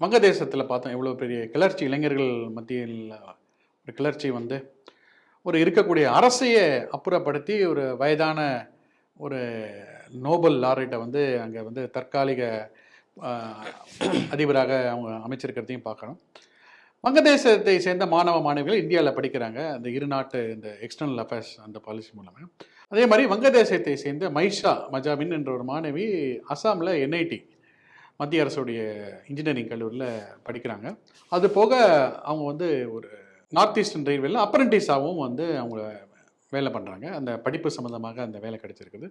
வங்கதேசத்தில் பார்த்தோம் எவ்வளோ பெரிய கிளர்ச்சி இளைஞர்கள் மத்தியில் ஒரு கிளர்ச்சி வந்து ஒரு இருக்கக்கூடிய அரசையே அப்புறப்படுத்தி ஒரு வயதான ஒரு நோபல் லாரிட்டை வந்து அங்கே வந்து தற்காலிக அதிபராக அவங்க அமைச்சிருக்கிறதையும் பார்க்கணும். வங்கதேசத்தை சேர்ந்த மாணவ மாணவிகள் இந்தியாவில் படிக்கிறாங்க. அந்த இரு நாட்டு இந்த எக்ஸ்டர்னல் அஃபேர்ஸ் அந்த பாலிசி மூலமாக அதே மாதிரி வங்கதேசத்தை சேர்ந்த மைஷா மஜாபின் என்ற ஒரு மாணவி அசாமில் என்ஐடி மத்திய அரசுடைய இன்ஜினியரிங் கல்லூரியில் படிக்கிறாங்க. அது போக அவங்க வந்து ஒரு நார்த் ஈஸ்டர்ன் ரயில்வேல அப்ரண்டிஸாகவும் வந்து அவங்க வேலை பண்ணுறாங்க அந்த படிப்பு சம்மந்தமாக அந்த வேலை கிடைச்சிருக்குது.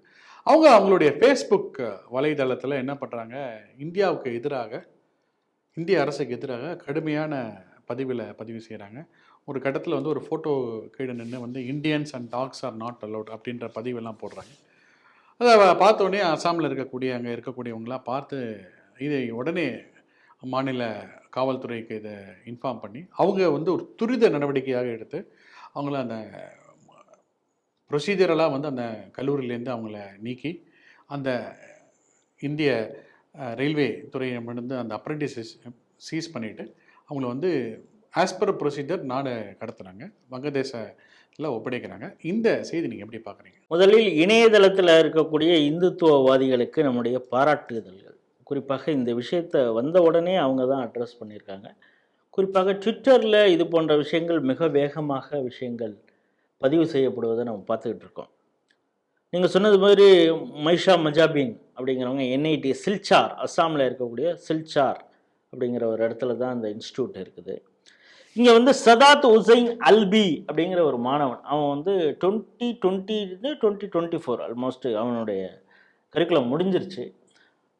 அவங்க அவங்களுடைய ஃபேஸ்புக் வலைதளத்தில் என்ன பண்ணுறாங்க இந்தியாவுக்கு எதிராக இந்திய அரசுக்கு எதிராக கடுமையான பதிவில் பதிவு செய்கிறாங்க ஒரு கட்டத்தில் வந்து ஒரு ஃபோட்டோ கீழே நின்று வந்து Indians and dogs are not allowed அப்படின்ற பதிவெல்லாம் போடுறாங்க. அதை பார்த்தோன்னே அசாமில் இருக்கக்கூடிய அங்கே இருக்கக்கூடியவங்களாம் பார்த்து இதை உடனே மாநில காவல்துறைக்கு இதை இன்ஃபார்ம் பண்ணி அவங்க வந்து ஒரு துரித நடவடிக்கையாக எடுத்து அவங்கள அந்த ப்ரொசீஜரெல்லாம் வந்து அந்த கல்லூரியிலேருந்து அவங்கள நீக்கி அந்த இந்திய ரயில்வே துறையிடமிருந்து அந்த அப்ரெண்டிஸஸ் சீஸ் பண்ணிவிட்டு அவங்கள வந்து ஆஸ் பர் ப்ரொசீஜர் நாடு கடத்துனாங்க. வங்கதேசத்தில் ஒப்படைக்கிறாங்க. இந்த செய்தி நீங்கள் எப்படி பார்க்குறீங்க? முதலில் இணையதளத்தில் இருக்கக்கூடிய இந்துத்துவவாதிகளுக்கு நம்முடைய பாராட்டுதல்கள். குறிப்பாக இந்த விஷயத்தை வந்த உடனே அவங்க தான் அட்ரஸ் பண்ணியிருக்காங்க. குறிப்பாக ட்விட்டரில் இது போன்ற விஷயங்கள் மிக வேகமாக விஷயங்கள் பதிவு செய்யப்படுவதை நம்ம பார்த்துக்கிட்டு இருக்கோம். நீங்கள் சொன்னது மாதிரி மைஷா மஜாபின் அப்படிங்கிறவங்க என்ஐடி சில்சார் அஸ்ஸாமில் இருக்கக்கூடிய சில்சார் அப்படிங்கிற ஒரு இடத்துல தான் அந்த இன்ஸ்டியூட் இருக்குது. இங்கே வந்து சதாத் உசைன் அல்பி அப்படிங்கிற ஒரு மாணவன் அவன் வந்து டுவெண்ட்டி டுவெண்ட்டிலேருந்து டுவெண்ட்டி டுவெண்ட்டி ஃபோர் ஆல்மோஸ்ட் அவனுடைய கரிக்குலம் முடிஞ்சிருச்சு.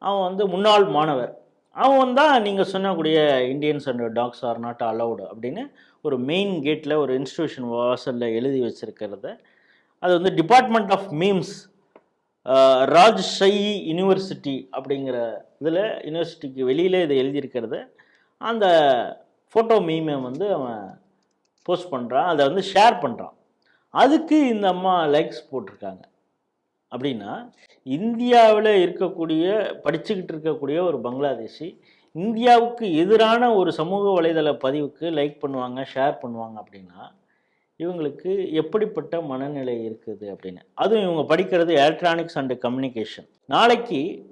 அவன் வந்து முன்னாள் மாணவர். அவன் தான் நீங்கள் சொன்னக்கூடிய Indians and dogs are not allowed அப்படின்னு ஒரு மெயின் கேட்டில் ஒரு இன்ஸ்டியூஷன் வாசலில் எழுதி வச்சுருக்கிறத. அது வந்து department of memes Rajshahi university அப்படிங்கிற இதில் யூனிவர்சிட்டிக்கு வெளியில் இதை எழுதியிருக்கிறத. அந்த ஃபோட்டோ மீமை வந்து அவன் போஸ்ட் பண்ணுறான் அதை வந்து ஷேர் பண்ணுறான் அதுக்கு இந்த அம்மா லைக்ஸ் போட்டிருக்காங்க. அப்படின்னா இந்தியாவில் இருக்கக்கூடிய படிச்சுக்கிட்டு இருக்கக்கூடிய ஒரு பங்களாதேஷி இந்தியாவுக்கு எதிரான ஒரு சமூக வலைதள பதிவுக்கு லைக் பண்ணுவாங்க ஷேர் பண்ணுவாங்க அப்படின்னா இவங்களுக்கு எப்படிப்பட்ட மனநிலை இருக்குது அப்படின்னு. அதுவும் இவங்க படிக்கிறது எலக்ட்ரானிக்ஸ் அண்டு கம்யூனிகேஷன் நாளைக்கு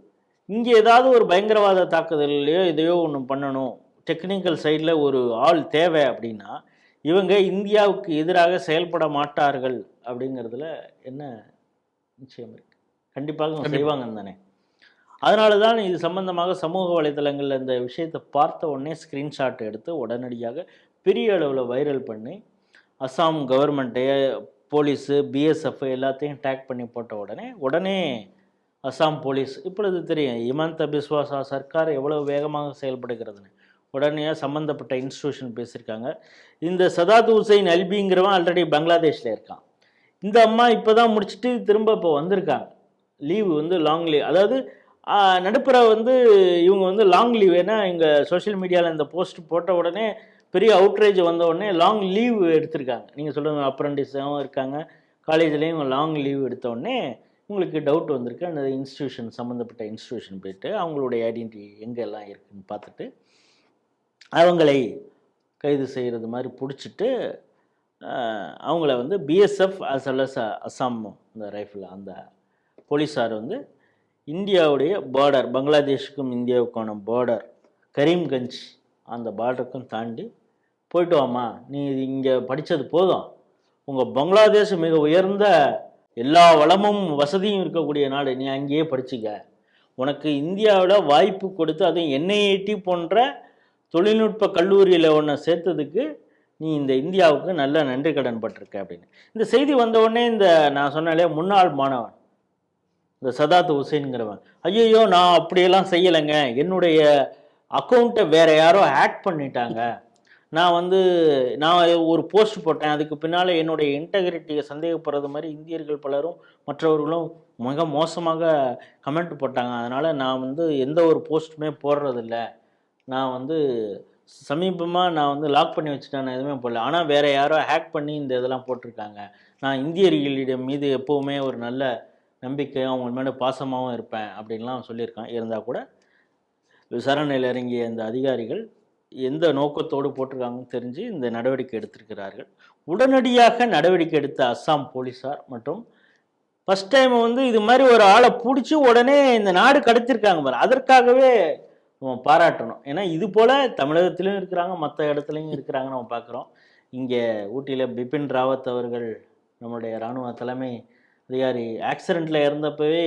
இங்கே ஏதாவது ஒரு பயங்கரவாத தாக்குதலையோ எதையோ ஒன்று பண்ணணும் டெக்னிக்கல் சைடில் ஒரு ஆள் தேவை அப்படின்னா இவங்க இந்தியாவுக்கு எதிராக செயல்பட மாட்டார்கள் அப்படிங்கிறதுல என்ன நிச்சயம் இருக்குது கண்டிப்பாக. செய்வாங்க தானே அதனால தான். இது சம்பந்தமாக சமூக வலைதளங்களில் இந்த விஷயத்தை பார்த்த உடனே ஸ்க்ரீன்ஷாட் எடுத்து உடனடியாக பெரிய அளவில் வைரல் பண்ணி அஸ்ஸாம் கவர்மெண்ட்டை போலீஸு பிஎஸ்எஃப் எல்லாத்தையும் டேக் பண்ணி போட்ட உடனே உடனே அஸ்ஸாம் போலீஸ் இப்பொழுது தெரியும் இமந்த பிஸ்வாசா சர்க்கார் எவ்வளவு வேகமாக செயல்படுகிறதுன்னு. உடனே சம்மந்தப்பட்ட இன்ஸ்டியூஷன் பேசியிருக்காங்க. இந்த சதாத் ஹுசைன் அல்பிங்கிறவன் ஆல்ரெடி பங்களாதேஷில் இருக்கான். இந்த அம்மா இப்போ தான் முடிச்சுட்டு திரும்ப இப்போ வந்திருக்காங்க. லீவு வந்து லாங் லீவ் அதாவது நடுப்புற வந்து இவங்க வந்து லாங் லீவ் ஏன்னா இங்கே சோஷியல் மீடியாவில் இந்த போஸ்ட் போட்ட உடனே பெரிய அவுட்ரேஜ் வந்த உடனே லாங் லீவ் எடுத்திருக்காங்க. நீங்கள் சொல்லுங்கள் அப்ரண்டிஸாகவும் இருக்காங்க. காலேஜ்லேயும் லாங் லீவ் எடுத்த உடனே உங்களுக்கு டவுட் வந்திருக்கு. அந்த இன்ஸ்டியூஷன் சம்மந்தப்பட்ட இன்ஸ்டியூஷன் போயிட்டு அவங்களுடைய ஐடென்டிட்டி எங்கெல்லாம் இருக்குன்னு பார்த்துட்டு அவங்களை கைது செய்கிறது மாதிரி பிடிச்சிட்டு அவங்கள வந்து BSF as well as Assam இந்த ரைஃபிள் அந்த போலீஸார் வந்து இந்தியாவுடைய பார்டர் பங்களாதேஷுக்கும் இந்தியாவுக்கான பார்டர் கரீம்கஞ்ச் அந்த பார்டருக்கும் தாண்டி போயிட்டு வாமா நீ இங்கே படித்தது போதும். உங்கள் பங்களாதேஷ் மிக உயர்ந்த எல்லா வளமும் வசதியும் இருக்கக்கூடிய நாடு. நீ அங்கேயே படிச்சுக்க. உனக்கு இந்தியாவில் வாய்ப்பு கொடுத்து அதுவும் என்ஐஐடி போன்ற தொழில்நுட்ப கல்லூரியில் ஒன்றை சேர்த்ததுக்கு நீ இந்த இந்தியாவுக்கு நல்ல நன்றி கடன் பட்டிருக்க அப்படின்னு. இந்த செய்தி வந்த உடனே இந்த நான் சொன்னாலே முன்னாள் மாணவன். இந்த சதாத் ஹுசைன்கிறவன் ஐயோ நான் அப்படியெல்லாம் செய்யலைங்க. என்னுடைய அக்கௌண்ட்டை வேற யாரோ ஹேக் பண்ணிட்டாங்க. நான் வந்து நான் ஒரு போஸ்ட் போட்டேன். அதுக்கு பின்னால் என்னுடைய இன்டெகிரிட்டியை சந்தேகப்படுறது மாதிரி இந்தியர்கள் பலரும் மற்றவர்களும் மிக மோசமாக கமெண்ட் போட்டாங்க. அதனால் நான் வந்து எந்த ஒரு போஸ்ட்டுமே போடுறதில்ல. நான் வந்து சமீபமாக நான் வந்து லாக் பண்ணி வச்சுட்டேன். நான் எதுவுமே போடல. ஆனால் வேறு யாரோ ஹேக் பண்ணி இந்த இதெல்லாம் போட்டிருக்காங்க. நான் இந்தியர்களிடம் மீது எப்போவுமே ஒரு நல்ல நம்பிக்கையும் அவங்க மேலே பாசமாகவும் இருப்பேன் அப்படின்லாம் சொல்லியிருக்கான். இருந்தால் கூட விசாரணையில் இறங்கிய இந்த அதிகாரிகள் எந்த நோக்கத்தோடு போட்டிருக்காங்கன்னு தெரிஞ்சு இந்த நடவடிக்கை எடுத்திருக்கிறார்கள். உடனடியாக நடவடிக்கை எடுத்த அஸ்ஸாம் போலீஸார் மற்றும் ஃபஸ்ட் டைம் வந்து இது மாதிரி ஒரு ஆளை பிடிச்சி உடனே இந்த நாடு கடத்திருக்காங்க பாரு. அதற்காகவே பாராட்டணும். ஏன்னா இது போல் தமிழகத்திலும் இருக்கிறாங்க மற்ற இடத்துலையும் இருக்கிறாங்க நம்ம பார்க்குறோம். இங்கே ஊட்டியில் பிபின் ராவத் அவர்கள் நம்முடைய இராணுவ தலைமை அதிகாரி. ஆக்சிடெண்ட்டில் இறந்தப்பவே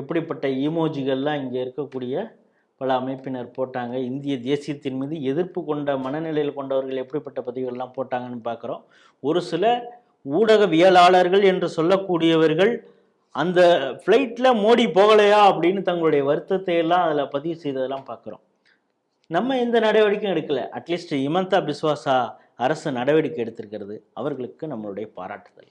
எப்படிப்பட்ட ஈமோஜிகள்லாம் இங்கே இருக்கக்கூடிய பல அமைப்பினர் போட்டாங்க. இந்திய தேசியத்தின் மீது எதிர்ப்பு கொண்ட மனநிலையில் கொண்டவர்கள் எப்படிப்பட்ட பதிவுகள்லாம் போட்டாங்கன்னு பார்க்குறோம். ஒரு சில ஊடகவியலாளர்கள் என்று சொல்லக்கூடியவர்கள் அந்த ஃப்ளைட்டில் மோடி போகலையா அப்படின்னு தங்களுடைய வருத்தத்தை எல்லாம் அதில் பதிவு செய்ததெல்லாம் பார்க்குறோம். நம்ம எந்த நடவடிக்கையும் எடுக்கலை. அட்லீஸ்ட் இமந்தா பிஸ்வாசா அரசு நடவடிக்கை எடுத்திருக்கிறது. அவர்களுக்கு நம்மளுடைய பாராட்டுதல்.